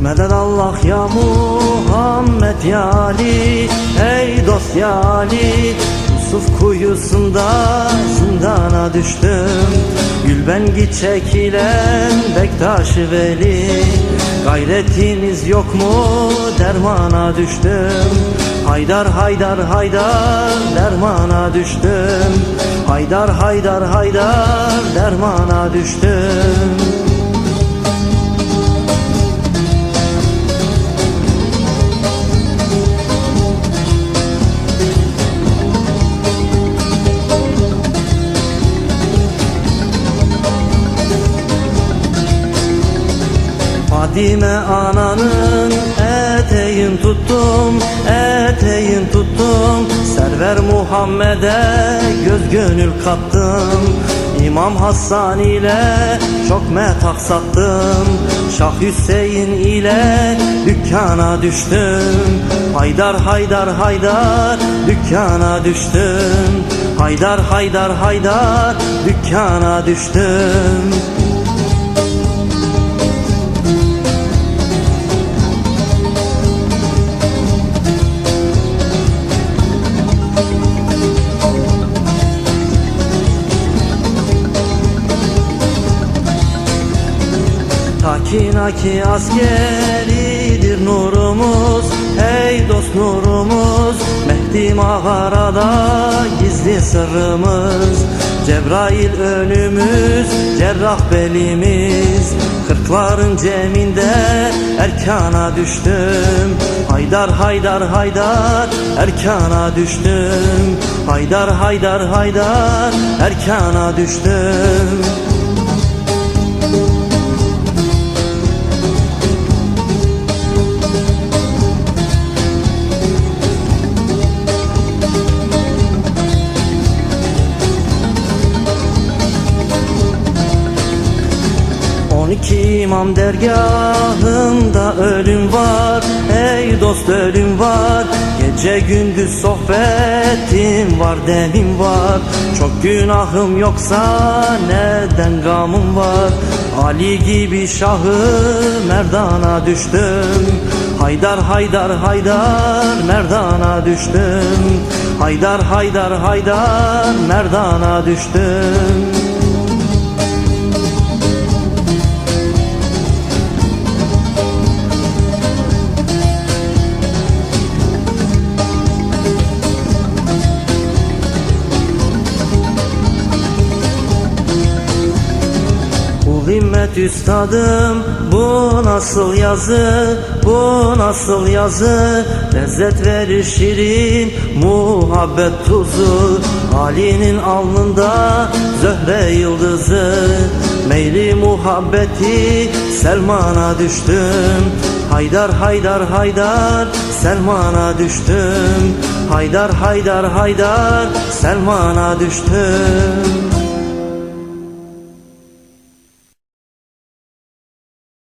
Meded Allah ya Muhammed ya Ali? Ey dost ya Ali Yusuf kuyusunda zindana düştüm. Gülbengi çekilen Bektaş-ı Veli. Gayretiniz yok mu? Dermana düştüm. Haydar haydar haydar dermana düştüm. Haydar haydar haydar dermana düştüm Fadime ananın eteğin tuttum, eteğin tuttum. Server Muhammed'e göz gönül kattım. İmam Hasan ile çok metak sattım. Şah Hüseyin ile dükkana düştüm. Haydar haydar haydar dükkana düştüm. Haydar haydar haydar dükkana düştüm Takinaki askeridir nurumuz Ey dost nurumuz. Mehdi mağarada gizli sırrımız Cebrail önümüz Cerrah belimiz. Kırkların ceminde Erkana düştüm Haydar haydar haydar Erkana düştüm. Haydar haydar haydar Erkana düştüm On iki imam dergahında ölüm var. Ey dost ölüm var. Gece gündüz sohbetim var demim var. Çok günahım yoksa neden gamım var? Ali gibi şahı merdana düştüm. Haydar haydar haydar merdana düştüm. Haydar haydar haydar merdana düştüm himmet üstadım bu nasıl yazı? Bu nasıl yazı? Lezzet verir şirin muhabbet tuzu. Ali'nin alnında zöhre yıldızı. Meyli muhabbeti Selman'a düştüm. Haydar haydar haydar Selman'a düştüm. Haydar haydar haydar Selman'a düştüm